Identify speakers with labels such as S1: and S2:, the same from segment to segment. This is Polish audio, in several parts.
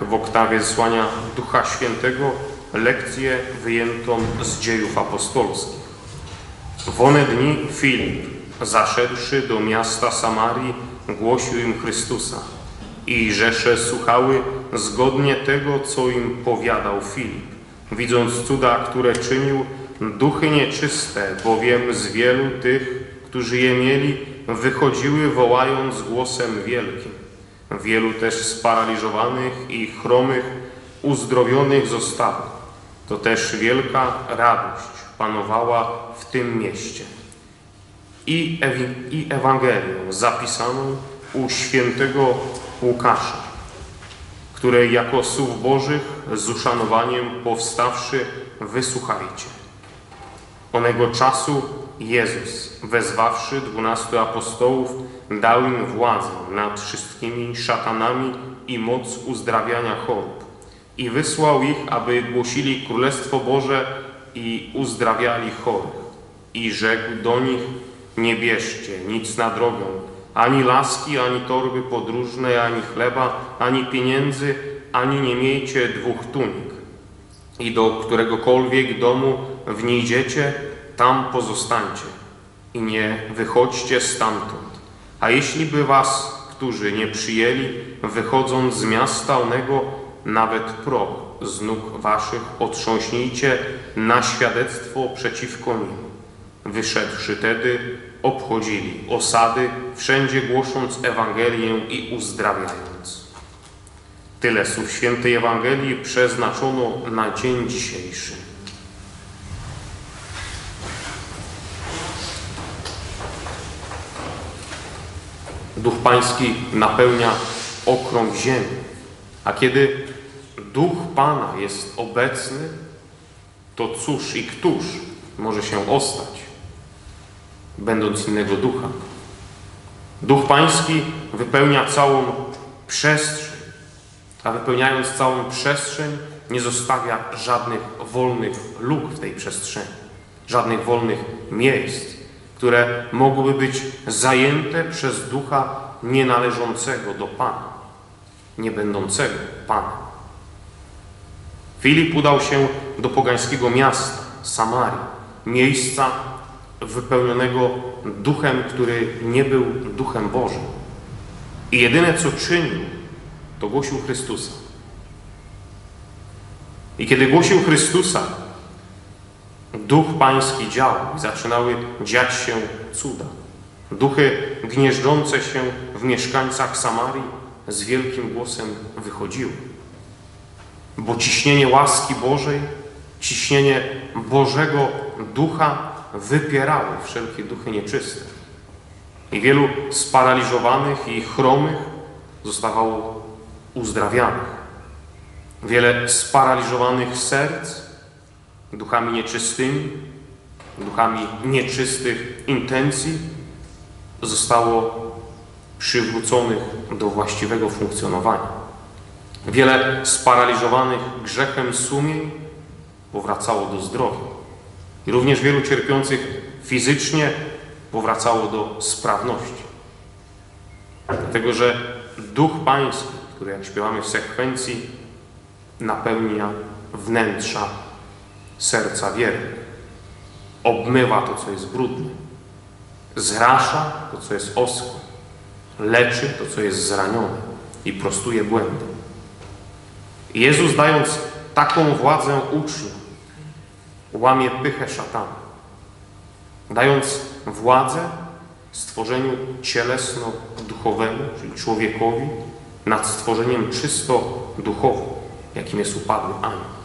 S1: w oktawie zesłania Ducha Świętego lekcję wyjętą z dziejów apostolskich. W one dni Filip, zaszedłszy do miasta Samarii, głosił im Chrystusa i rzesze słuchały zgodnie tego, co im powiadał Filip. Widząc cuda, które czynił, duchy nieczyste, bowiem z wielu tych, którzy je mieli, wychodziły wołając głosem wielkim. Wielu też sparaliżowanych i chromych uzdrowionych zostało. To też wielka radość panowała w tym mieście. I, ewi- i Ewangelię zapisaną u świętego Łukasza, której jako słów Bożych z uszanowaniem powstawszy wysłuchajcie. Onego czasu Jezus, wezwawszy dwunastu apostołów, dał im władzę nad wszystkimi szatanami i moc uzdrawiania chorób. I wysłał ich, aby głosili Królestwo Boże i uzdrawiali chorych. I rzekł do nich, nie bierzcie nic na drogę, ani laski, ani torby podróżnej, ani chleba, ani pieniędzy, ani nie miejcie dwóch tunik i do któregokolwiek domu wniedziecie, tam pozostańcie i nie wychodźcie stamtąd. A jeśli by was, którzy nie przyjęli, wychodząc z miasta onego, nawet proch z nóg waszych otrząśnijcie na świadectwo przeciwko nim. Wyszedłszy tedy, obchodzili osady, wszędzie głosząc Ewangelię i uzdrawiając. Tyle słów świętej Ewangelii przeznaczono na dzień dzisiejszy. Duch Pański napełnia okrąg ziemi, a kiedy Duch Pana jest obecny, to cóż i któż może się ostać, będąc innego ducha? Duch Pański wypełnia całą przestrzeń, a wypełniając całą przestrzeń nie zostawia żadnych wolnych luk w tej przestrzeni, żadnych wolnych miejsc, które mogłyby być zajęte przez ducha nienależącego do Pana, nie będącego Panem. Filip udał się do pogańskiego miasta, Samarii, miejsca wypełnionego duchem, który nie był duchem Bożym. I jedyne co czynił, to głosił Chrystusa. I kiedy głosił Chrystusa, Duch Pański działał i zaczynały dziać się cuda. Duchy gnieżdżące się w mieszkańcach Samarii z wielkim głosem wychodziły. Bo ciśnienie łaski Bożej, ciśnienie Bożego Ducha wypierało wszelkie duchy nieczyste. I wielu sparaliżowanych i chromych zostawało uzdrawianych. Wiele sparaliżowanych serc duchami nieczystymi, duchami nieczystych intencji zostało przywróconych do właściwego funkcjonowania. Wiele sparaliżowanych grzechem sumień powracało do zdrowia. I również wielu cierpiących fizycznie powracało do sprawności. Dlatego, że Duch Pański, który jak śpiewamy w sekwencji, napełnia wnętrza serca wiernych. Obmywa to, co jest brudne. Zrasza to, co jest oskłe. Leczy to, co jest zranione i prostuje błędy. Jezus dając taką władzę uczniom, łamie pychę szatana. Dając władzę stworzeniu cielesno-duchowemu, czyli człowiekowi, nad stworzeniem czysto duchowym, jakim jest upadły anioł.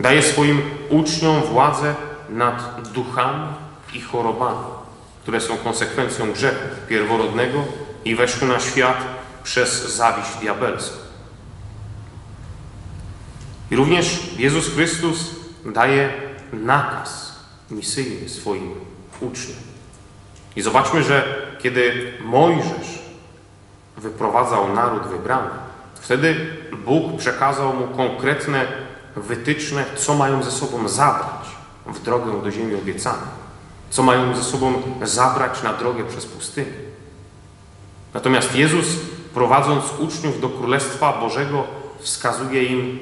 S1: Daje swoim uczniom władzę nad duchami i chorobami, które są konsekwencją grzechu pierworodnego i weszły na świat przez zawiść diabelską. I również Jezus Chrystus daje nakaz misyjny swoim uczniom. I zobaczmy, że kiedy Mojżesz wyprowadzał naród wybrany, wtedy Bóg przekazał mu konkretne wytyczne, co mają ze sobą zabrać w drogę do ziemi obiecanej, co mają ze sobą zabrać na drogę przez pustynię. Natomiast Jezus, prowadząc uczniów do Królestwa Bożego, wskazuje im,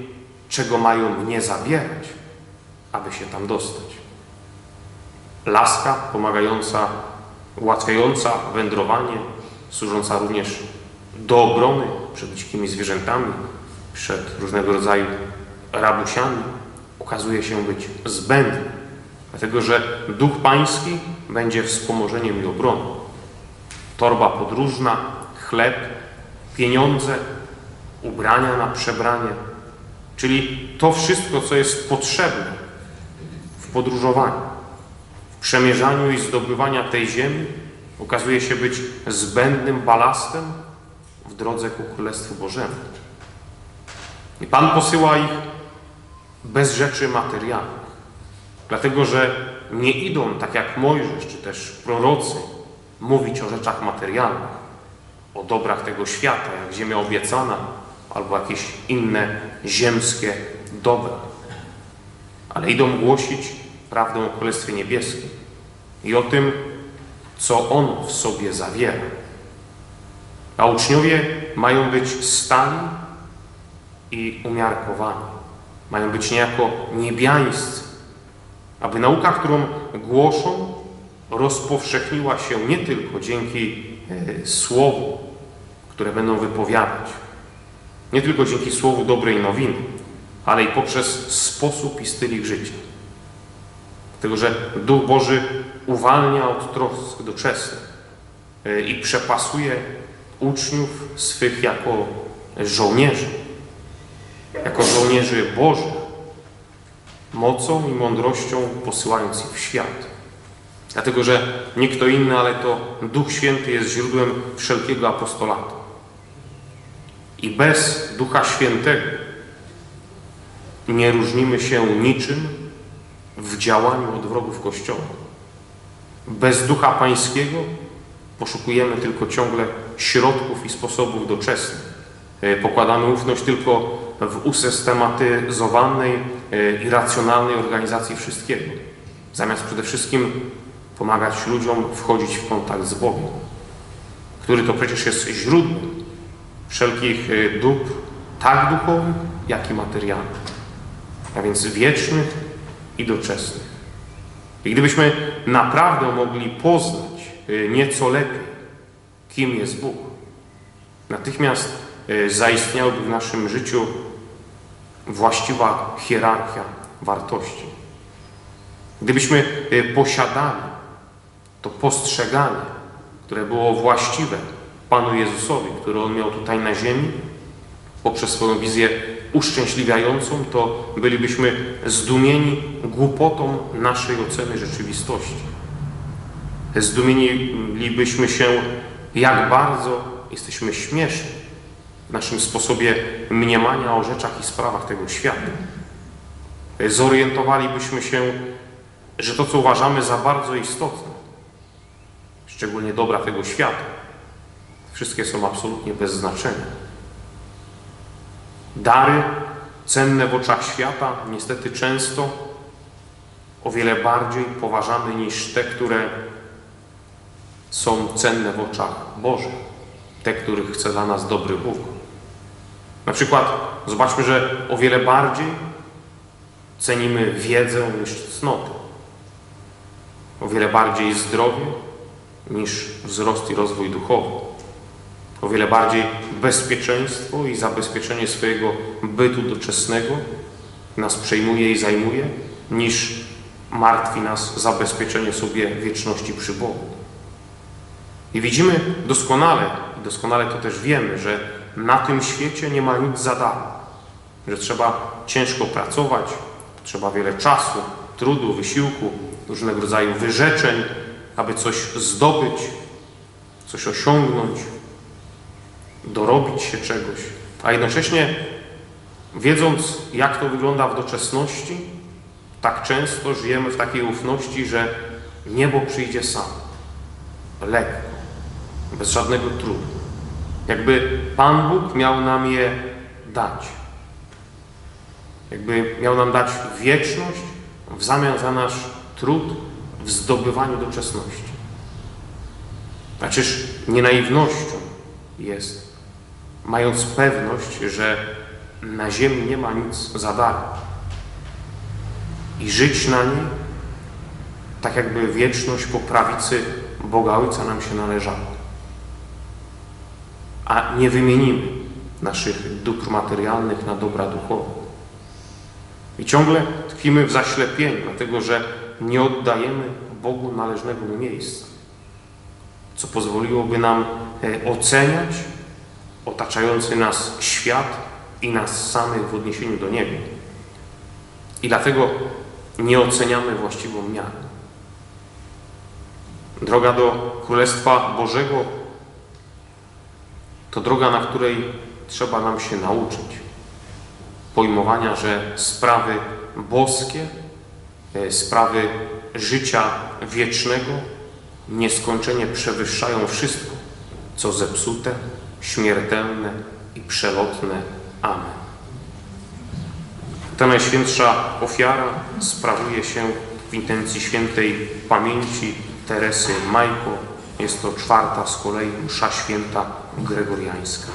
S1: czego mają nie zabierać, aby się tam dostać. Laska pomagająca, ułatwiająca wędrowanie, służąca również do obrony przed dzikimi zwierzętami, przed różnego rodzaju rabusiami, okazuje się być zbędna, dlatego że Duch Pański będzie wspomożeniem i obroną. Torba podróżna, chleb, pieniądze, ubrania na przebranie, czyli to wszystko, co jest potrzebne w podróżowaniu, w przemierzaniu i zdobywaniu tej ziemi, okazuje się być zbędnym balastem w drodze ku Królestwu Bożemu. I Pan posyła ich bez rzeczy materialnych, dlatego że nie idą tak jak Mojżesz czy też prorocy mówić o rzeczach materialnych, o dobrach tego świata, jak ziemia obiecana albo jakieś inne ziemskie dobra, ale idą głosić prawdę o Królestwie Niebieskim i o tym, co ono w sobie zawiera. A uczniowie mają być stali i umiarkowani. Mają być niejako niebiańscy, aby nauka, którą głoszą, rozpowszechniła się nie tylko dzięki e, słowu, które będą wypowiadać, nie tylko dzięki słowu dobrej nowiny, ale i poprzez sposób i styl ich życia. Dlatego, że Duch Boży uwalnia od trosk doczesnych e, i przepasuje uczniów swych jako żołnierzy, jako żołnierzy Bożych, mocą i mądrością posyłając ich w świat. Dlatego, że nie kto inny, ale to Duch Święty jest źródłem wszelkiego apostolatu. I bez Ducha Świętego nie różnimy się niczym w działaniu od wrogów Kościoła. Bez Ducha Pańskiego poszukujemy tylko ciągle środków i sposobów doczesnych. E, Pokładamy ufność tylko w usystematyzowanej e, i racjonalnej organizacji wszystkiego, zamiast przede wszystkim pomagać ludziom wchodzić w kontakt z Bogiem, który to przecież jest źródłem wszelkich e, dóbr, tak duchowych, jak i materialnych, a więc wiecznych i doczesnych. I gdybyśmy naprawdę mogli poznać e, nieco lepiej, kim jest Bóg, natychmiast zaistniałaby w naszym życiu właściwa hierarchia wartości. Gdybyśmy e, posiadali to postrzeganie, które było właściwe Panu Jezusowi, które On miał tutaj na ziemi, poprzez swoją wizję uszczęśliwiającą, to bylibyśmy zdumieni głupotą naszej oceny rzeczywistości. Zdumielibyśmy się, jak bardzo jesteśmy śmieszni naszym sposobie mniemania o rzeczach i sprawach tego świata. Zorientowalibyśmy się, że to, co uważamy za bardzo istotne, szczególnie dobra tego świata, wszystkie są absolutnie bez znaczenia. Dary cenne w oczach świata niestety często o wiele bardziej poważamy niż te, które są cenne w oczach Bożych, te, których chce dla nas dobry Bóg. Na przykład zobaczmy, że o wiele bardziej cenimy wiedzę niż cnotę. O wiele bardziej zdrowie niż wzrost i rozwój duchowy. O wiele bardziej bezpieczeństwo i zabezpieczenie swojego bytu doczesnego nas przejmuje i zajmuje, niż martwi nas zabezpieczenie sobie wieczności przy Bogu. I widzimy doskonale, i doskonale to też wiemy, że na tym świecie nie ma nic za darmo, że trzeba ciężko pracować, trzeba wiele czasu, trudu, wysiłku, różnego rodzaju wyrzeczeń, aby coś zdobyć, coś osiągnąć, dorobić się czegoś, a jednocześnie wiedząc, jak to wygląda w doczesności, tak często żyjemy w takiej ufności, że niebo przyjdzie sam, lekko, bez żadnego trudu. Jakby Pan Bóg miał nam je dać. Jakby miał nam dać wieczność w zamian za nasz trud w zdobywaniu doczesności. A czyż nie naiwnością jest, mając pewność, że na ziemi nie ma nic za darmo. I żyć na niej, tak jakby wieczność po prawicy Boga Ojca nam się należała. A nie wymienimy naszych dóbr materialnych na dobra duchowe. I ciągle tkwimy w zaślepieniu, dlatego że nie oddajemy Bogu należnego mu miejsca, co pozwoliłoby nam e, oceniać otaczający nas świat i nas samych w odniesieniu do Niego. I dlatego nie oceniamy właściwą miarą. Droga do Królestwa Bożego to droga, na której trzeba nam się nauczyć pojmowania, że sprawy boskie, e, sprawy życia wiecznego nieskończenie przewyższają wszystko, co zepsute, śmiertelne i przelotne. Amen. Ta najświętsza ofiara sprawuje się w intencji świętej pamięci Teresy Majko. Jest to czwarta z kolei msza święta gregoriańska.